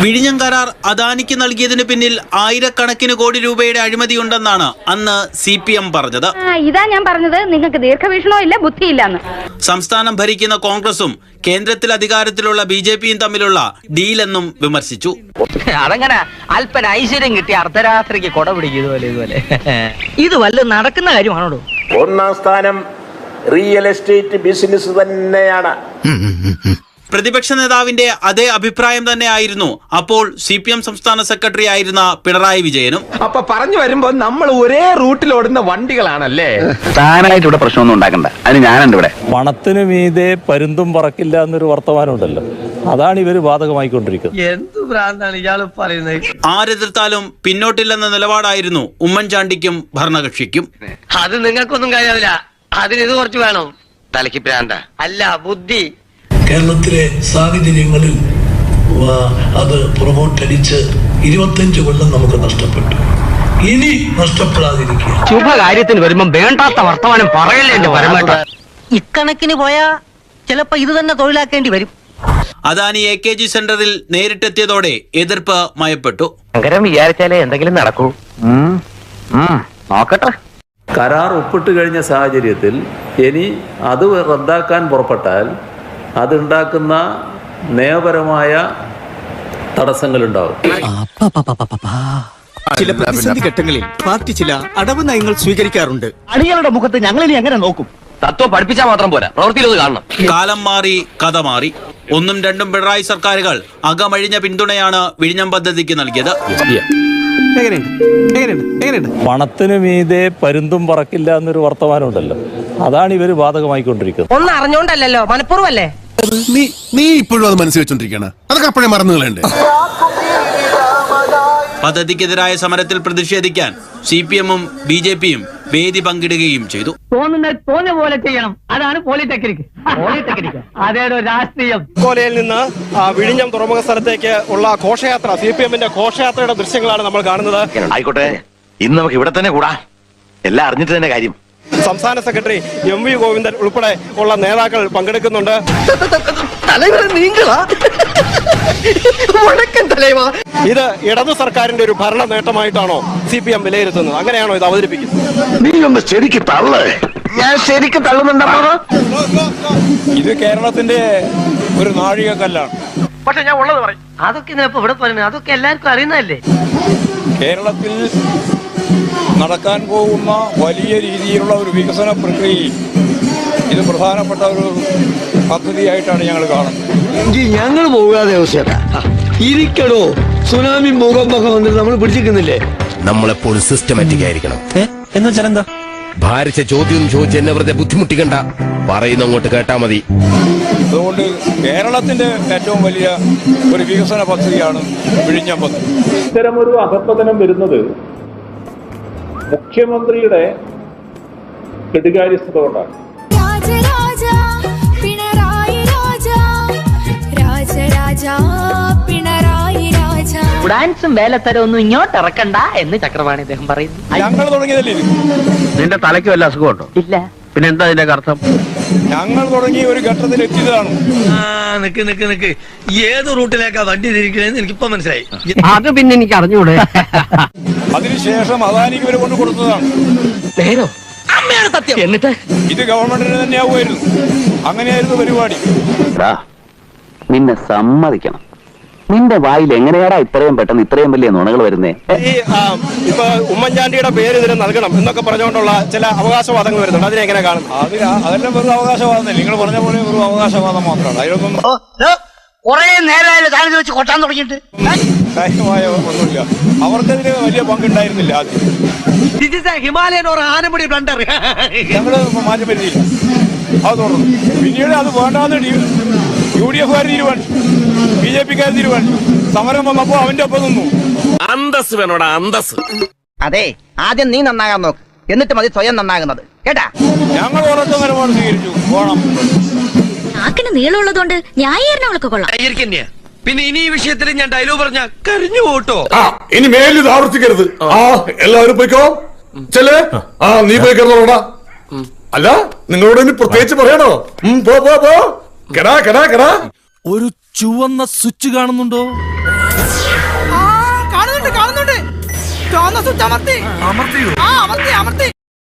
വിഴിഞ്ഞം കരാർ അദാനിക്ക് നൽകിയതിന് പിന്നിൽ ആയിരക്കണക്കിന് കോടി രൂപയുടെ അഴിമതിയുണ്ടെന്നാണ് അന്ന് സി പി എം പറഞ്ഞത്. ഇതാ ഞാൻ പറഞ്ഞത്. നിങ്ങൾക്ക് ദീർഘവീക്ഷണോ ഇല്ല ബുദ്ധിയില്ലെന്ന്. സംസ്ഥാനം ഭരിക്കുന്ന കോൺഗ്രസും കേന്ദ്രത്തിൽ അധികാരത്തിലുള്ള ബി ജെ പിയും തമ്മിലുള്ള ഡീലെന്നും വിമർശിച്ചു. അതങ്ങനെ അല്പന ഐശ്വര്യം കിട്ടി അർദ്ധരാത്രിക്ക് കൊട പിടിക്കും ഇതുപോലെ ഇതുപോലെ. ഇത് വല്ല നടക്കുന്ന കാര്യമാണോ ഒന്നാം സ്ഥാനം റിയൽ എസ്റ്റേറ്റ് ബിസിനസ് തന്നെയാണ്. പ്രതിപക്ഷ നേതാവിന്റെ അതേ അഭിപ്രായം തന്നെയായിരുന്നു അപ്പോൾ സി പി എം സംസ്ഥാന സെക്രട്ടറി ആയിരുന്ന പിണറായി വിജയനും. അപ്പൊ പറഞ്ഞു വരുമ്പോ നമ്മൾ ഒരേ റൂട്ടിൽ ഓടുന്ന വണ്ടികളാണല്ലേ? താനായിട്ട് ഇവിടെ പ്രശ്നമൊന്നും ഉണ്ടാക്കണ്ട. അതിന് ഞാനുണ്ട് ഇവിടെ. പണത്തിന് മീതെ പരുന്തും പറക്കില്ല എന്നൊരു വർത്തമാനമുണ്ടല്ലോ അതാണ് ഇവർ ബാധകമായിക്കൊണ്ടിരിക്കുന്നത്. എന്ത് ഭ്രാന്താണ് ഇയാൾ പറയുന്നത്? ആരെതിർത്താലും പിന്നോട്ടില്ലെന്ന നിലപാടായിരുന്നു ഉമ്മൻചാണ്ടിക്കും ഭരണകക്ഷിക്കും. അത് നിങ്ങൾക്കൊന്നും കഴിയാവില്ല അതിന് ഇത് കുറച്ച് വേണം. തലക്ക് ഭ്രാന്ത അല്ല ബുദ്ധി. കേരളത്തിലെ സാഹചര്യങ്ങളിൽ അത് പുറകോട്ടടിച്ച് ഇരുപത്തഞ്ച് കൊല്ലം നമുക്ക് നഷ്ടപ്പെട്ടു. ഇനി നഷ്ടപ്പെടാതിരിക്കുക. ശുഭകാര്യത്തിന് വരുമ്പോ വേണ്ടാത്ത വർത്തമാനം പറയല്ലേ എന്റെ ഇക്കണക്കിന് പോയാ ചിലപ്പോ ഇത് തന്നെ തൊഴിലാക്കേണ്ടി വരും. അദാനി എ കെ ജി സെന്ററിൽ നേരിട്ടെത്തിയതോടെ എതിർപ്പ് മയപ്പെട്ടു. അങ്ങനെ വിചാരിച്ചാലേ എന്തെങ്കിലും നടക്കൂ. നോക്കട്ടെ. കരാർ ഒപ്പിട്ട് കഴിഞ്ഞ സാഹചര്യത്തിൽ ഇനി അത് റദ്ദാക്കാൻ പുറപ്പെട്ടാൽ അതുണ്ടാക്കുന്ന നിയമപരമായ തടസ്സങ്ങളുണ്ടാവും. ചില പ്രതിസന്ധി ഘട്ടങ്ങളിൽ പാർട്ടി ചില അടവ് നയങ്ങൾ സ്വീകരിക്കാറുണ്ട്. അടികളുടെ മുഖത്ത് ഞങ്ങൾ ഇനി എങ്ങനെ നോക്കും? തത്വം പഠിപ്പിച്ചാൽ മാത്രം പോരാ. പ്രവൃത്തിയിൽ കാണണം. കാലം മാറി കഥ മാറി. ഒന്നും രണ്ടും പിണറായി സർക്കാരുകൾ അകമഴിഞ്ഞ പിന്തുണയാണ് വിഴിഞ്ഞം പദ്ധതിക്ക് നൽകിയത്. പണത്തിനു മീതെ പരുന്തും പറക്കില്ല എന്നൊരു വർത്തമാനം ഉണ്ടല്ലോ. അതാണ് ഇവർ ബാധകമായിക്കൊണ്ടിരിക്കുന്നത്. ഒന്ന് അറിഞ്ഞോണ്ടല്ലോ മനഃപൂർവല്ലേ നീ നീ ഇപ്പോഴും അത് മനസ്സിൽ വെച്ചോണ്ടിരിക്കണ അതൊക്കെ അപ്പോഴേ മറന്നുകളുണ്ട് പദ്ധതിക്കെതിരായ സമരത്തിൽ പ്രതിഷേധിക്കാൻ സി പി എമ്മും ബി ജെ പിയും വേദി പങ്കിടുകയും ചെയ്തു. തോന്നുന്നത് തോന്നിയ പോലെ ചെയ്യണം. അതാണ് പോളിടെക്നിക് പോളിടെക്നിക് അതേടോ രാഷ്ട്രീയം. കോലയിൽ നിന്ന് വിഴിഞ്ഞം തുറമുഖ സ്ഥലത്തേക്ക് ഉള്ള ഘോഷയാത്ര സി പി എമ്മിന്റെ ഘോഷയാത്രയുടെ ദൃശ്യങ്ങളാണ് നമ്മൾ കാണുന്നത്. ആയിക്കോട്ടെ ഇന്ന് നമുക്ക് ഇവിടെ തന്നെ കൂടാ. എല്ലാം അറിഞ്ഞിട്ട് തന്നെ കാര്യം. സംസ്ഥാന സെക്രട്ടറി എം വി ഗോവിന്ദൻ ഉൾപ്പെടെ ഉള്ള നേതാക്കൾ പങ്കെടുക്കുന്നുണ്ട്. ഇത് ഇടതു സർക്കാരിന്റെ ഒരു ഭരണ നേട്ടമായിട്ടാണോ സി പി എം വിലയിരുത്തുന്നത്? അങ്ങനെയാണോ ഇത് അവതരിപ്പിക്കുന്നത്? നീ ഒന്ന് ശരിക്ക് തള്ളേ. ഞാൻ ശരിക്ക് തള്ളുന്നുണ്ടോ? ഇത് കേരളത്തിന്റെ ഒരു നാഴികക്കല്ലാണ് പക്ഷെ ഞാൻ ഉള്ളത് പറയും. അതൊക്കെ ഇവിടെ പറയുന്നത് അതൊക്കെ എല്ലാവർക്കും അറിയുന്നതല്ലേ? കേരളത്തിൽ നടക്കാൻ പോകുന്ന വലിയ രീതിയിലുള്ള ഒരു വികസന പ്രക്രിയയിൽ ഇത് പ്രധാനപ്പെട്ട ഒരു പദ്ധതിയായിട്ടാണ് ഞങ്ങൾ കാണുന്നത്. ഞങ്ങൾ പോകാതെ ഇരിക്കടോ. സുനാമി ഭൂകമ്പൊക്കെ വന്നിട്ട് നമ്മൾ പിടിച്ചിരിക്കുന്നില്ലേ? നമ്മളെപ്പോഴും സിസ്റ്റമാറ്റിക് ആയിരിക്കണം. എന്ന് വെച്ചാൽ എന്താ ഭാരിച്ച ചോദ്യം ചോദിച്ച് എന്നെ വെറുതെ ബുദ്ധിമുട്ടിക്കണ്ട. പറയുന്ന അങ്ങോട്ട് കേട്ടാ മതി. അതുകൊണ്ട് കേരളത്തിന്റെ ഏറ്റവും വലിയ ഒരു വികസന പദ്ധതിയാണ് വിഴിഞ്ഞ പദ്ധതി. ഒരു അധപ്പതനം വരുന്നത് മുഖ്യമന്ത്രിയുടെ കെടുകാര്യസ്ഥത കൊണ്ടാണ്. രാജരാജ പിണറായി രാജ രാജരാജ പിണറായി രാജ. ഡാൻസും വേലത്തരം ഒന്നും ഇങ്ങോട്ട് ഇറക്കണ്ട എന്ന് ചക്രവാണി അദ്ദേഹം പറയുന്നു. ഞങ്ങൾ തുടങ്ങിയതല്ലേ ഇത്? നിന്റെ തലയ്ക്ക് വല്ല അസുഖമുണ്ടോ? ഇല്ല. പിന്നെ എന്താ അതിന്റെ അർത്ഥം? ഞങ്ങൾ തുടങ്ങി ഒരു ഘട്ടത്തിൽ എത്തിയതാണ്. നിക്ക് നിക്ക് നിക്ക്. ഏത് റൂട്ടിലേക്കാ വണ്ടി തിരിക്കണേന്ന് എനിക്കിപ്പോ മനസ്സിലായി. അത് പിന്നെ എനിക്ക് അറിഞ്ഞൂടെ. അതിനുശേഷം അദാനിക്ക് ഇവരെ കൊണ്ട് കൊടുത്തതാണ്. നേരോ അമ്മയാണ് സത്യം. എന്നിട്ട്? ഇത് ഗവൺമെന്റിന് തന്നെയാവുമായിരുന്നു. അങ്ങനെയായിരുന്നു പരിപാടി. നിന്നെ സമ്മതിക്കണം. നിന്റെ വായിൽ എങ്ങനെയാടാ ഇത്രയും പെട്ടെന്ന് ഇത്രയും വലിയ നുണകൾ വരുന്നേ? ഈ ആ, ഇപ്പൊ ഉമ്മൻചാണ്ടിയുടെ പേര് ഇതിന് നൽകണം എന്നൊക്കെ പറഞ്ഞുകൊണ്ടുള്ള ചില അവകാശവാദങ്ങൾ വരുന്നുണ്ട്. അതിനെ എങ്ങനെ കാണുന്നു? അതിന് അതെല്ലാം വെറും അവകാശവാദം നിങ്ങൾ പറഞ്ഞ പോലെ വെറും അവകാശവാദം മാത്രമാണ്. അതിലൊന്നും കൊറേ നേരമായാലും താനത് വെച്ച് കൊട്ടാൻ തുടങ്ങിയിട്ട്. കാര്യമായ ഒന്നുമില്ല. അവർക്കതിന് വലിയ പങ്കുണ്ടായിരുന്നില്ല ആദ്യം. ഹിമാലയൻ ഒരു ആനമുടി ബ്ലണ്ടർ ഞങ്ങൾ മാറ്റം വരുത്തിയില്ല അത് തുടർന്നു. പിന്നീട് അത് വേണ്ടാന്ന് യു ഡി എഫുകാർ തീരുമാനിച്ചു. ജെ പിക്കാർ തീരുമാനിച്ചു. സമരം വന്നപ്പോ അവന്റെ ഒപ്പം നിന്നു. അന്തസ് വേണോടാ അന്തസ് അതെ ആദ്യം നീ നന്നാകാൻ നോക്ക്. എന്നിട്ട് മതി സ്വയം നന്നാകുന്നത്. കേട്ടാ? ഞങ്ങൾ ഉറച്ച നിലപാട് സ്വീകരിച്ചു. പോണം. നാക്കിന് നീളമുള്ളതുകൊണ്ട് ന്യായീകരണങ്ങളൊക്കെ കൊള്ളാം. പിന്നെ ഇനി ഈ വിഷയത്തിൽ ഞാൻ ഡയലോഗ് പറഞ്ഞ കരിഞ്ഞു പോട്ടോ. ആ ഇനി മേലിൽ ഇത് ആവർത്തിക്കരുത്. ആ. എല്ലാവരും പോയിക്കോ. ചെല്ലേ? ആ നീ പോയി കിടന്നോടാ അല്ല നിങ്ങളോട് ഇനി പ്രത്യേകിച്ച് പറയണോ? ഉം, പോ പോ പോ. കെടാ കെടാ കെടാ. ഒരു ചുവന്ന സ്വിച്ച് കാണുന്നുണ്ടോ? കാണുന്നുണ്ട് കാണുന്നുണ്ട്. ചുവന്ന സ്വിച്ച് അമർത്തി. അമർത്തിയോ? ആ അമർത്തി അമർത്തി.